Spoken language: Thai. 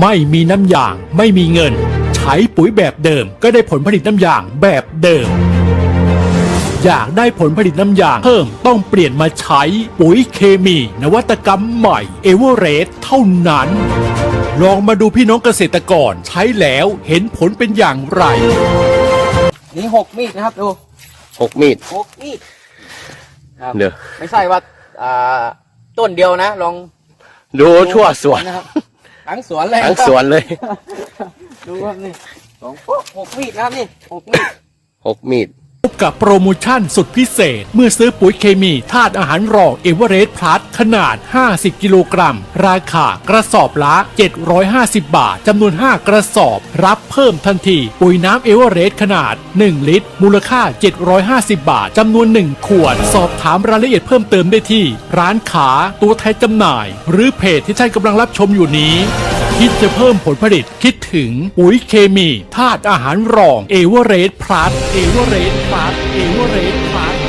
ไม่มีน้ำยาง ไม่มีเงิน ใช้ปุ๋ยแบบเดิม ก็ได้ผลผลิตน้ำยางแบบเดิม อยากได้ผลผลิตน้ำยางเพิ่มต้องเปลี่ยนมาใช้ปุ๋ยเคมี นวัตกรรมใหม่เอเวอเรสต์เท่านั้น ลองมาดูพี่น้องเกษตรกรใช้แล้วเห็นผลเป็นอย่างไร นี่หกมีดนะครับดูหกมีดหกมีดครับเดี๋ยวไม่ใช่ว่าอ่าต้นเดียวนะ ลองดูทั่วสวนนะครับ ทั้งสวนเลยทั้งสวนเลย ดูครับนี่สองปุ๊บหกมีดนะครับนี่หกมีดหกมีด พบกับโปรโมชั่นสุดพิเศษ เมื่อซื้อปุ๋ยเคมีธาตุอาหารรองเอเวอเรสต์พลัสขนาด 50 กิโลกรัม ราคากระสอบละ 750 บาท จำนวน 5 กระสอบ รับเพิ่มทันที ปุ๋ยน้ำเอเวอเรสต์ขนาด 1 ลิตร มูลค่า 750 บาท จำนวน 1 ขวด สอบถามรายละเอียดเพิ่มเติมได้ที่ ร้านขาตัวแทนจำหน่าย หรือเพจที่ท่านกำลังรับชมอยู่นี้ คิดจะเพิ่มผลผลิตคิดถึงปุ๋ยเคมีธาตุอาหารรองเอเวอเรสต์พลัสเอเวอเรสต์พลัสเอเวอเรสต์พลัส